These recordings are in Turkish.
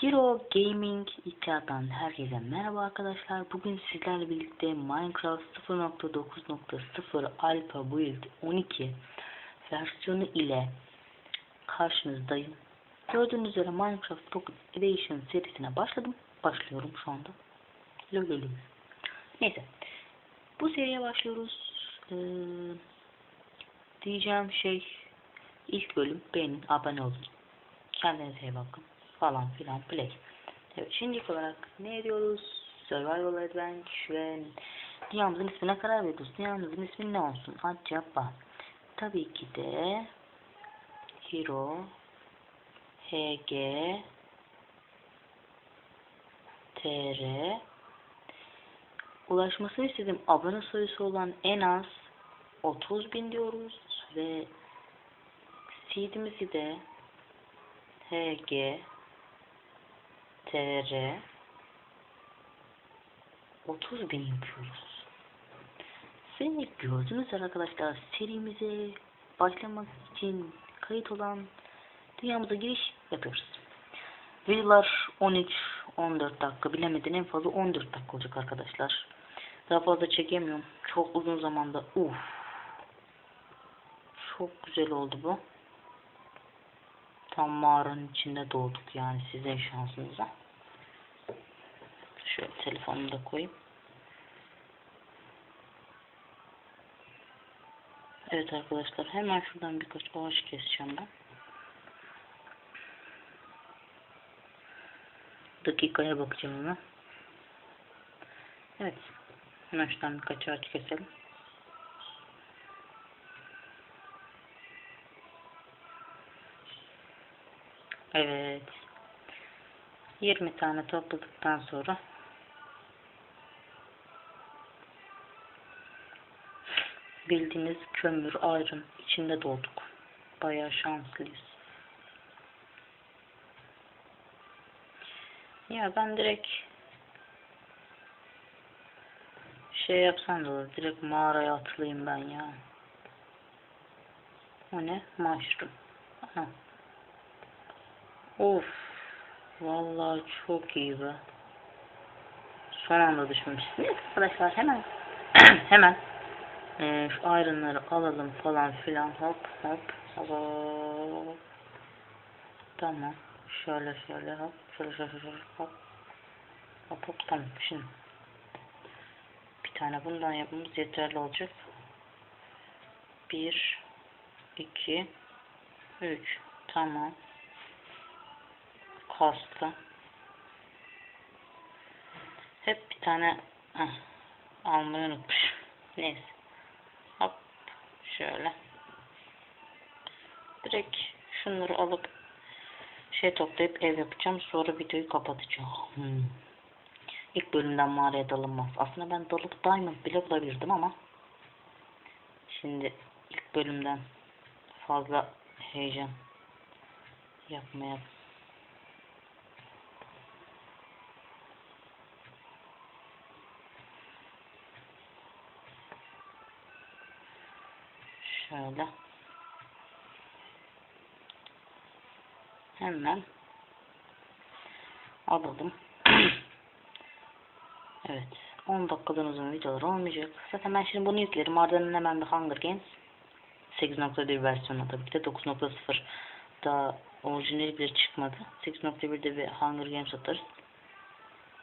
Hero Gaming İttihat'tan herkese merhaba arkadaşlar. Bugün sizlerle birlikte Minecraft 0.9.0 Alpha Build 12 versiyonu ile karşınızdayım. Gördüğünüz üzere Minecraft Pocket Edition serisine başladım. Başlıyorum şu anda. Lololol. Neyse. Bu seriye başlıyoruz. Ee, diyeceğim şey ilk bölüm beğenin, abone olun. Kendinize iyi bakın falan filan play. Evet şimdilik olarak ne ediyoruz? Survival Adventure. Dünyamızın ismine karar veriyoruz. Dünyamızın ismi ne olsun? Acaba. Tabii ki de Hero HG TR Ulaşmasını istediğim abone sayısı olan en az 30 bin diyoruz ve seedimizi de HG TR 30 bin yapıyoruz. Ve gördüğünüz üzere arkadaşlar serimize başlamak için kayıt olan dünyamıza giriş yapıyoruz. Videolar 13-14 dakika bilemedin en fazla 14 dakika olacak arkadaşlar. Daha fazla çekemiyorum. Çok uzun zamanda. Uf. Çok güzel oldu bu. Tam mağaranın içinde doğduk yani sizin şansınıza. Şöyle telefonumu da koyayım. Evet arkadaşlar hemen şuradan birkaç ağaç keseceğim ben. Dakikaya bakacağım hemen. Evet. Hemen şuradan birkaç ağaç keselim. Evet. 20 tane topladıktan sonra bildiğiniz kömür, ayrın içinde dolduk. Bayağı şanslıyız. Ya ben direkt şey yapsam da. Direkt mağaraya atlayayım ben ya. O ne? Mushroom. Aha. Of. Vallahi çok iyi be. Son anda. Neyse arkadaşlar hemen hemen ee, şu ayrınları alalım falan filan hop hop hop. Tamam. Şöyle şöyle hop şöyle şöyle şöyle hop. Hop hop tamam şimdi. Bir tane bundan yapmamız yeterli olacak. Bir, iki, üç. Tamam kastı. Hep bir tane almayı unutmuş. Neyse. Şöyle. Direkt şunları alıp şey toplayıp ev yapacağım. Sonra videoyu kapatacağım. Hmm. İlk bölümden mağaraya dalınmaz. Aslında ben dalıp diamond bile bulabilirdim ama şimdi ilk bölümden fazla heyecan yapmaya Şöyle. Hemen alalım. evet. 10 dakikadan uzun videolar olmayacak. Zaten ben şimdi bunu yüklerim. Ardından hemen bir Hunger Games 8.1 versiyonu tabii ki de 9.0 daha orijinali bile çıkmadı. 8.1'de bir Hunger Games atarız.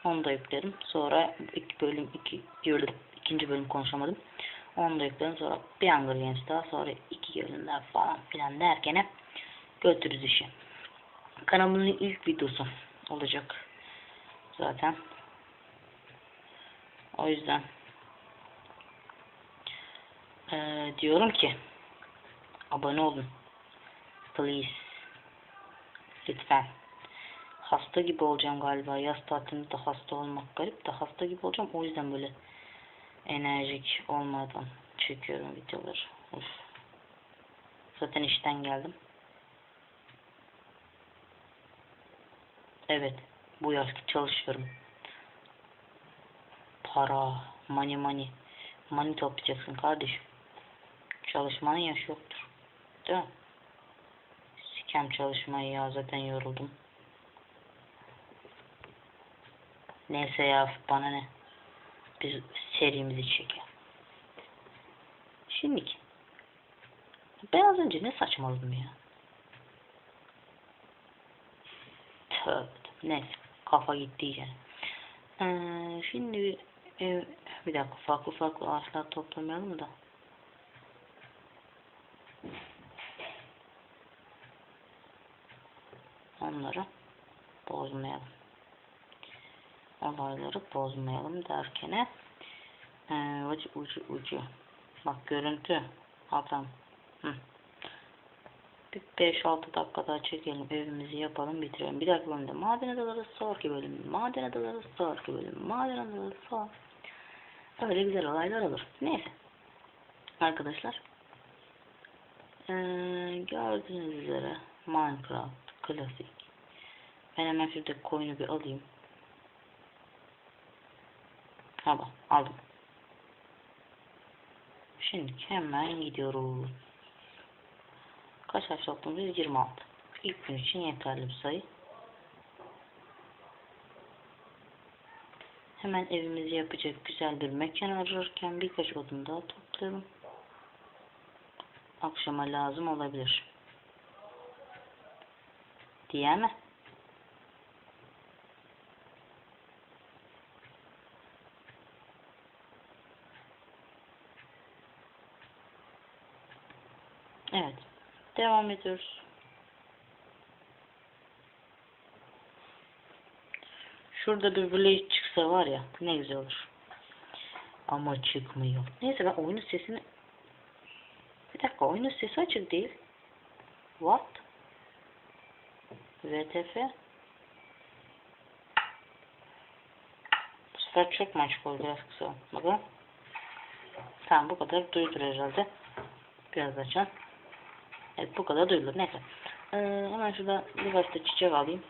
Onu da yüklerim. Sonra iki bölüm iki, ikinci bölüm konuşamadım. Onu da yükledim. Sonra bir Hunger Games daha. Sonra iki bölümler falan filan derken hep götürürüz işi. Kanalımın ilk videosu olacak. Zaten. O yüzden ee, diyorum ki abone olun. Please. Lütfen. Hasta gibi olacağım galiba. Yaz tatilinde hasta olmak garip de hasta gibi olacağım. O yüzden böyle enerjik olmadan çekiyorum videoları. Of. Zaten işten geldim. Evet. Bu yaşta çalışıyorum. Para. Money money. Money toplayacaksın kardeşim. Çalışmanın yaşı yoktur. Değil mi? Sikem çalışmayı ya zaten yoruldum. Neyse ya bana ne. Biz serimizi çekelim. Şimdiki. Ben az önce ne saçmaladım ya. Tövbe. Neyse. Kafa gitti yani. Ee, şimdi bir, e, bir dakika farklı farklı ağaçlar toplamayalım da. Onları bozmayalım. Olayları bozmayalım derken ee, ucu ucu ucu. Bak görüntü. Adam. Hı. Bir 5-6 dakika daha çekelim. Evimizi yapalım bitirelim. Bir dakika bölümde maden adaları sonraki bölüm. Maden adaları sonraki bölüm. Maden adaları son. Öyle güzel olaylar olur. Neyse. Arkadaşlar. Ee, gördüğünüz üzere Minecraft klasik. Ben hemen şuradaki koyunu bir alayım. Bak aldım. Şimdi hemen gidiyoruz. Kaç harf toplamışız? 26. İlk gün için yeterli bir sayı. Hemen evimizi yapacak güzel bir mekan ararken birkaç odun daha toplayalım. Akşama lazım olabilir. Diye mi? Evet. Devam ediyoruz. Şurada bir village çıksa var ya ne güzel olur. Ama çıkmıyor. Neyse ben oyunun sesini bir dakika oyunun sesi açık değil. What? VTF Bu sefer çok mu açık oldu biraz kısa. Bakalım. Tamam bu kadar duydur herhalde. Biraz açalım. Evet bu kadar duyulur. Neyse. Ee, hemen şurada birkaç da çiçek alayım.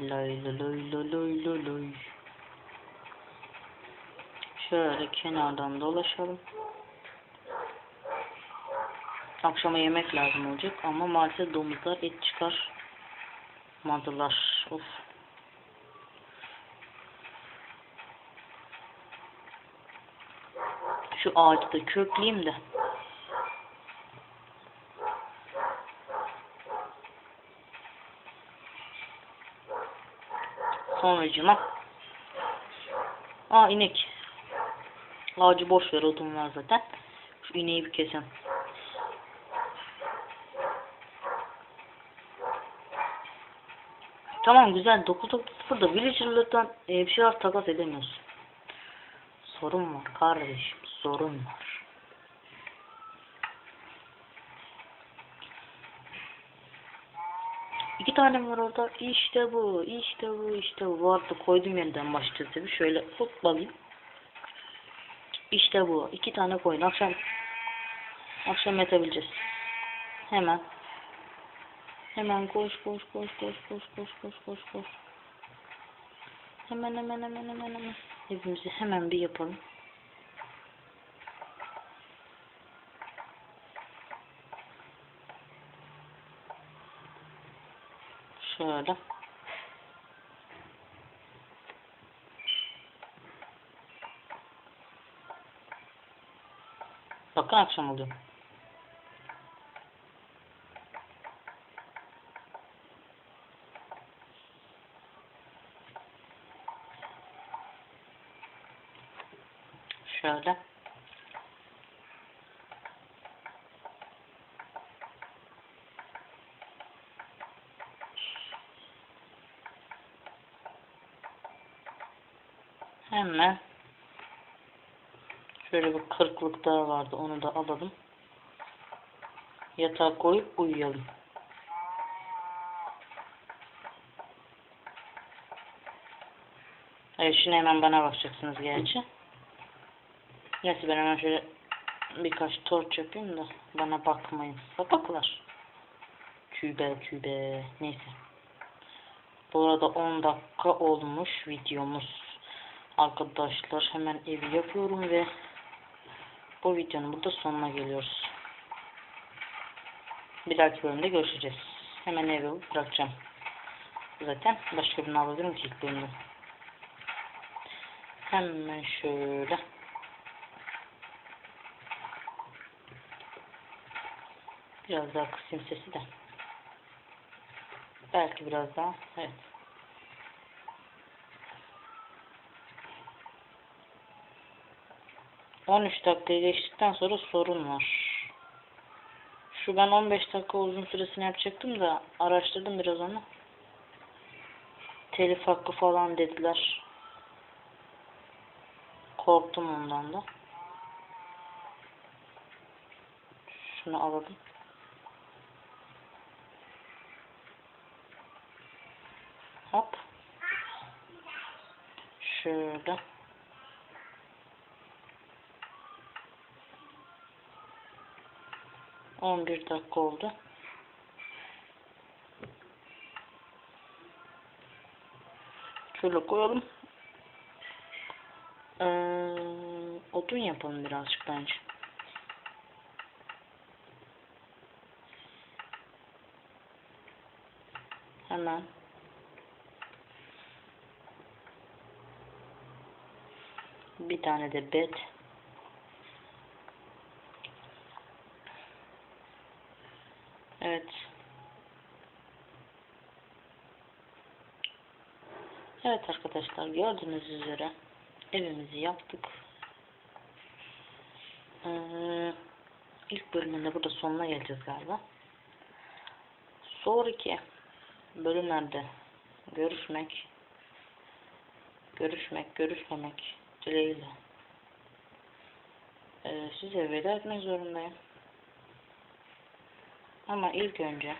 Loy loy loy loy loy. Şöyle kenardan dolaşalım. Akşama yemek lazım olacak ama maalesef domuzlar et çıkar. Madılar. Of. Şu ağacı da kökleyeyim de. Sonucuma. Aa inek. Ağacı boş ver odun zaten. Şu ineği bir keselim. Tamam güzel 9.0'da villager'lardan e, bir şeyler takas edemiyorsun. Sorun var kardeşim sorun var. İki tane var orada. İşte bu, işte bu, işte bu. Bu arada koydum yeniden başlıyor tabii. Şöyle hop alayım. İşte bu. İki tane koyun. Akşam akşam yatabileceğiz. Hemen. Hemen koş koş koş koş koş koş koş koş koş. Hemen hemen hemen hemen hemen. Hepimizi hemen bir yapalım. Şöyle. Bakın akşam oluyor. Şöyle. Hemen şöyle bir kırklık daha vardı. Onu da alalım. Yatağa koyup uyuyalım. Evet şimdi hemen bana bakacaksınız gerçi. Neyse ben hemen şöyle birkaç torç yapayım da bana bakmayın. Sapaklar. Kübe kübe. Neyse. Bu arada 10 dakika olmuş videomuz. Arkadaşlar hemen evi yapıyorum ve bu videonun burada sonuna geliyoruz. Bir dahaki bölümde görüşeceğiz. Hemen evi bırakacağım. zaten. Başka birini alabilirim ki ilk bölümde. Hemen şöyle. Biraz daha kısayım sesi de. Belki biraz daha. Evet. On üç dakikayı geçtikten sonra sorun var. Şu ben 15 dakika uzun süresini yapacaktım da araştırdım biraz onu. Telif hakkı falan dediler. Korktum ondan da. Şunu alalım. Hop. Şöyle. On bir dakika oldu. Şöyle koyalım. Ee, odun yapalım birazcık bence. Hemen. Bir tane de bed. Evet. Evet arkadaşlar gördüğünüz üzere evimizi yaptık. Ee, ilk bölümünde burada sonuna geleceğiz galiba. Sonraki bölümlerde görüşmek görüşmek, görüşmemek dileğiyle ee, size veda etmek zorundayım. Ama ilk önce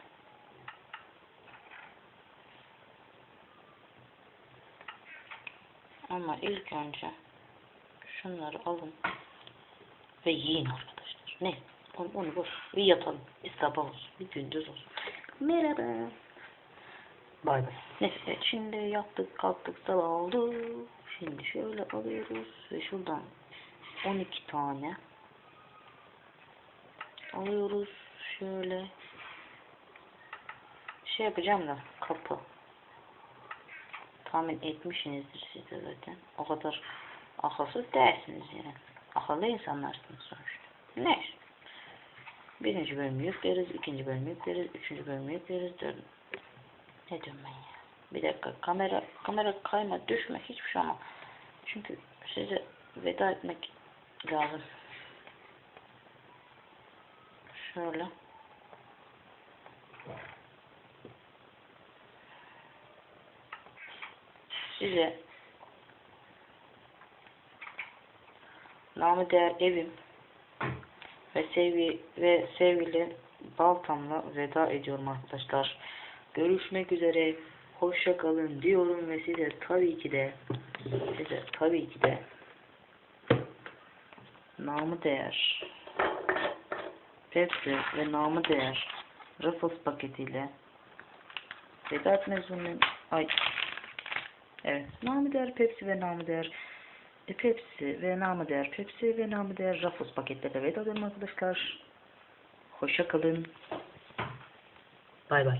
ama ilk önce şunları alın ve yiyin arkadaşlar. Ne? Onu, onu boş. Bir yatalım. Bir sabah olsun. Bir gündüz olsun. Merhaba. Bay bay. Neyse şimdi yattık kalktık sabah oldu. Şimdi şöyle alıyoruz ve şuradan 12 tane alıyoruz. Şöyle şey yapacağım da kapı tahmin etmişsinizdir siz de zaten. O kadar akılsız değilsiniz yani. Akıllı insanlarsınız sonuçta. Neyse. Birinci bölümü yükleriz, ikinci bölümü yükleriz, üçüncü bölümü yükleriz, dördüncü. Ne diyorum ben ya? Bir dakika kamera kamera kayma düşme hiçbir şey ama çünkü size veda etmek lazım. Şöyle. Size namı değer evim ve sevgi ve sevgili baltamla veda ediyorum arkadaşlar. Görüşmek üzere. Hoşça kalın diyorum ve size tabii ki de size tabii ki de namı değer Pepsi ve namı değer Ruffles paketiyle veda etmek zorundayım. Ay. Evet. Namı değer Pepsi ve namı değer e, Pepsi ve namı değer Pepsi ve namı değer Ruffles paketlere veda ediyorum arkadaşlar. Hoşça kalın. Bay bay.